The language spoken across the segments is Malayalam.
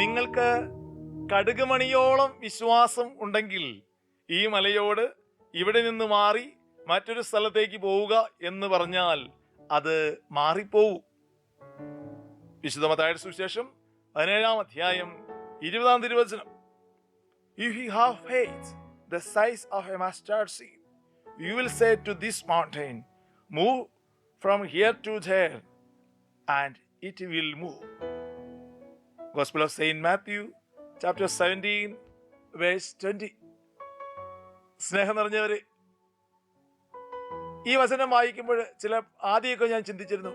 നിങ്ങൾക്ക് കടുകുമണിയോളം വിശ്വാസം ഉണ്ടെങ്കിൽ ഈ മലയോട് ഇവിടെ നിന്ന് മാറി മറ്റൊരു സ്ഥലത്തേക്ക് പോവുക എന്ന് പറഞ്ഞാൽ അത് മാറിപ്പോവും വിശുദ്ധമതായ സുശേഷം പതിനേഴാം അധ്യായം ഇരുപതാം തിരുവചനം If you have faith the size of a mustard seed, you will say to this mountain, move from here to there, and it will move. Gospel of Saint Matthew chapter 17, verse 20. സ്നേഹം നിറഞ്ഞവരെ ഈ വചനം വായിക്കുമ്പോൾ ചില ആദ്യമൊക്കെ ഞാൻ ചിന്തിച്ചിരുന്നു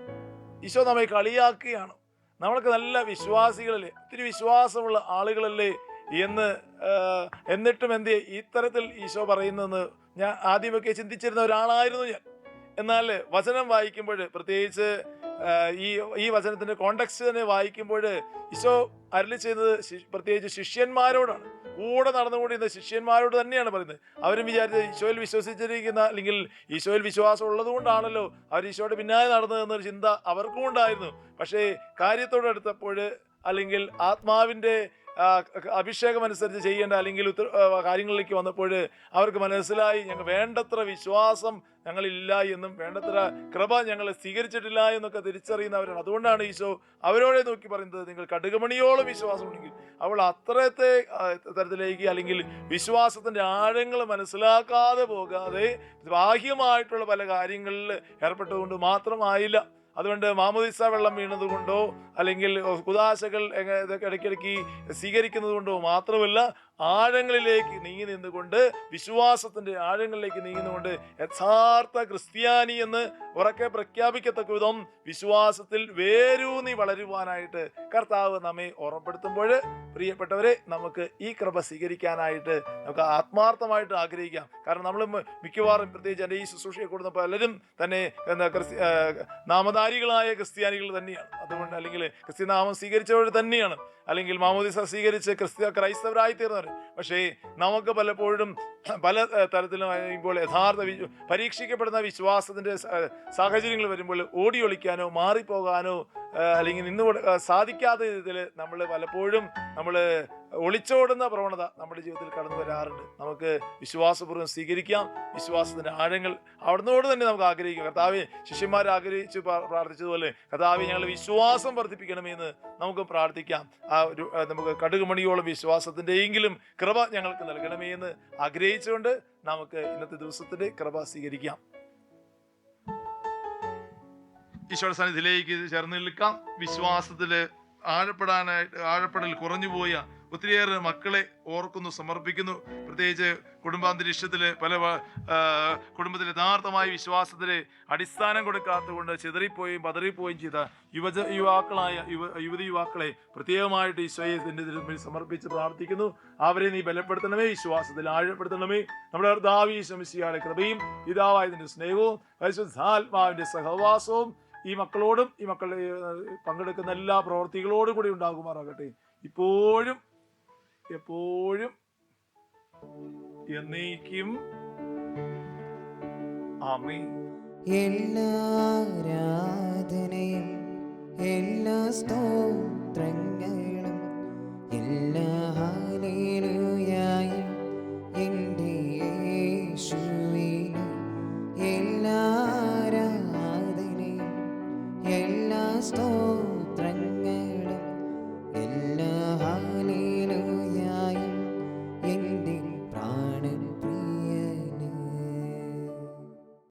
ഈശോ നമ്മെ കളിയാക്കുകയാണ്. നമ്മൾക്ക് നല്ല വിശ്വാസികളല്ലേ? ഒത്തിരി വിശ്വാസമുള്ള ആളുകളല്ലേ എന്ന് എന്നിട്ടും എന്ത് ഇത്തരത്തിൽ ഈശോ പറയുന്നതെന്ന് ഞാൻ ആദ്യമൊക്കെ ചിന്തിച്ചിരുന്ന ഒരാളായിരുന്നു ഞാൻ. എന്നാൽ വചനം വായിക്കുമ്പോൾ പ്രത്യേകിച്ച് ഈ ഈ വചനത്തിന്റെ കോണ്ടക്സ്റ്റ് തന്നെ വായിക്കുമ്പോൾ ഈശോ അരളി ചെയ്യുന്നത് പ്രത്യേകിച്ച് ശിഷ്യന്മാരോടാണ്. കൂടെ നടന്നുകൊണ്ടിരുന്ന ശിഷ്യന്മാരോട് തന്നെയാണ് പറയുന്നത്. അവരും വിചാരിച്ചത് ഈശോയിൽ വിശ്വസിച്ചിരിക്കുന്ന അല്ലെങ്കിൽ ഈശോയിൽ വിശ്വാസം ഉള്ളത് കൊണ്ടാണല്ലോ അവർ ഈശോയുടെ പിന്നാലെ നടന്നതെന്നൊരു ചിന്ത അവർക്കും ഉണ്ടായിരുന്നു. പക്ഷേ കാര്യത്തോടടുത്തപ്പോൾ അല്ലെങ്കിൽ ആത്മാവിന്റെ അഭിഷേകം അനുസരിച്ച് ചെയ്യേണ്ട അല്ലെങ്കിൽ കാര്യങ്ങളിലേക്ക് വന്നപ്പോൾ അവർക്ക് മനസ്സിലായി ഞങ്ങൾ വേണ്ടത്ര വിശ്വാസം ഞങ്ങളില്ല എന്നും വേണ്ടത്ര കൃപ ഞങ്ങൾ സ്വീകരിച്ചിട്ടില്ല എന്നൊക്കെ തിരിച്ചറിയുന്നവരാണ്. അതുകൊണ്ടാണ് ഈശോ അവരോടെ നോക്കി പറയുന്നത് നിങ്ങൾ കടുകുമണിയോളം വിശ്വാസം ഉണ്ടെങ്കിൽ അവൾ അത്രത്തെ തരത്തിലേക്ക് അല്ലെങ്കിൽ വിശ്വാസത്തിന്റെ ആഴങ്ങൾ മനസ്സിലാക്കാതെ പോകാതെ ബാഹ്യമായിട്ടുള്ള പല കാര്യങ്ങളിൽ ഏർപ്പെട്ടുകൊണ്ട് മാത്രമായില്ല. അതുകൊണ്ട് മാമുദിസ വെള്ളം വീണത് കൊണ്ടോ അല്ലെങ്കിൽ കുദാശകൾ ഇടയ്ക്കിടയ്ക്ക് സ്വീകരിക്കുന്നത് കൊണ്ടോ മാത്രമല്ല ആഴങ്ങളിലേക്ക് നീങ്ങി നിന്നുകൊണ്ട് വിശ്വാസത്തിന്റെ ആഴങ്ങളിലേക്ക് നീങ്ങുന്നുകൊണ്ട് യഥാർത്ഥ ക്രിസ്ത്യാനി എന്ന് ഉറക്കെ പ്രഖ്യാപിക്കത്തക്ക വിധം വിശ്വാസത്തിൽ വേരൂന്നി വളരുവാനായിട്ട് കർത്താവ് നമ്മെ ഓർമ്മപ്പെടുത്തുമ്പോൾ പ്രിയപ്പെട്ടവരെ നമുക്ക് ഈ കൃപ സ്വീകരിക്കാനായിട്ട് നമുക്ക് ആത്മാർത്ഥമായിട്ട് ആഗ്രഹിക്കാം. കാരണം നമ്മൾ മിക്കവാറും പ്രത്യേകിച്ച് എന്റെ ഈ ശുശ്രൂഷയെ കൂടുന്ന പലരും തന്നെ എന്താ നാമധാരികളായ ക്രിസ്ത്യാനികൾ തന്നെയാണ്. അതുകൊണ്ട് അല്ലെങ്കിൽ ക്രിസ്ത്യനാമം സ്വീകരിച്ചവർ തന്നെയാണ്. അല്ലെങ്കിൽ മാമോദിസ സ്വീകരിച്ച് ക്രിസ്ത്യ ക്രൈസ്തവരായി തീർന്നവർ പക്ഷേ നമുക്ക് പലപ്പോഴും പല തരത്തിലും ഇപ്പോൾ യഥാർത്ഥ പരീക്ഷിക്കപ്പെടുന്ന വിശ്വാസത്തിന്റെ സാഹചര്യങ്ങൾ വരുമ്പോൾ ഓടി ഒളിക്കാനോ മാറിപ്പോകാനോ അല്ലെങ്കിൽ നിന്ന് സാധിക്കാത്ത രീതിയിൽ നമ്മൾ പലപ്പോഴും നമ്മൾ ഒളിച്ചോടുന്ന പ്രവണത നമ്മുടെ ജീവിതത്തിൽ കടന്നു വരാറുണ്ട്. നമുക്ക് വിശ്വാസപൂർവം സ്വീകരിക്കാം. വിശ്വാസത്തിന്റെ ആഴങ്ങൾ അവിടുന്നോട് തന്നെ നമുക്ക് ആഗ്രഹിക്കാം. കർത്താവ് ശിഷ്യന്മാർ ആഗ്രഹിച്ച് പ്രാർത്ഥിച്ചതുപോലെ കർത്താവ് ഞങ്ങൾ വിശ്വാസം വർദ്ധിപ്പിക്കണമെന്ന് നമുക്ക് പ്രാർത്ഥിക്കാം. ആ ഒരു നമുക്ക് കടുകുമണിയോളം വിശ്വാസത്തിന്റെയെങ്കിലും കൃപ ഞങ്ങൾക്ക് നൽകണമേ എന്ന് ആഗ്രഹിച്ചുകൊണ്ട് നമുക്ക് ഇന്നത്തെ ദിവസത്തിന്റെ കൃപ സ്വീകരിക്കാം. ഈശോയുടെ സന്നിധിയിലേക്ക് ചേർന്ന് നിൽക്കാം. വിശ്വാസത്തിൽ ആഴപ്പെടാനായിട്ട് ആഴപ്പെടൽ കുറഞ്ഞുപോയ ഒത്തിരിയേറെ മക്കളെ ഓർക്കുന്നു സമർപ്പിക്കുന്നു. പ്രത്യേകിച്ച് കുടുംബാന്തരീക്ഷത്തിൽ പല കുടുംബത്തിൽ യഥാർത്ഥമായ വിശ്വാസത്തിൽ അടിസ്ഥാനം കൊടുക്കാത്തതുകൊണ്ട് ചിതറിപ്പോയും പതറിപ്പോയും ചെയ്ത യുവജ യുവാക്കളായ യുവ യുവതി യുവാക്കളെ പ്രത്യേകമായിട്ട് ഈശോയെ നിന്റെ മുമ്പിൽ സമർപ്പിച്ച് പ്രാർത്ഥിക്കുന്നു. അവരെ നീ ബലപ്പെടുത്തണമേ വിശ്വാസത്തിൽ ആഴപ്പെടുത്തണമേ. നമ്മുടെ കർത്താവ് ഈശ്വമിശിയാളെ കൃപയും പിതാവായതിന്റെ സ്നേഹവും പരിശുദ്ധാത്മാവിന്റെ സഹവാസവും ഈ മക്കളോടും ഈ മക്കൾ പങ്കെടുക്കുന്ന എല്ലാ പ്രവർത്തികളോടും കൂടി ഉണ്ടാകുമാറാകട്ടെ. ഇപ്പോഴും എപ്പോഴും എന്നേക്കും ആമേ എല്ലാ ആരാധനയും എല്ലാ സ്തോത്രങ്ങളും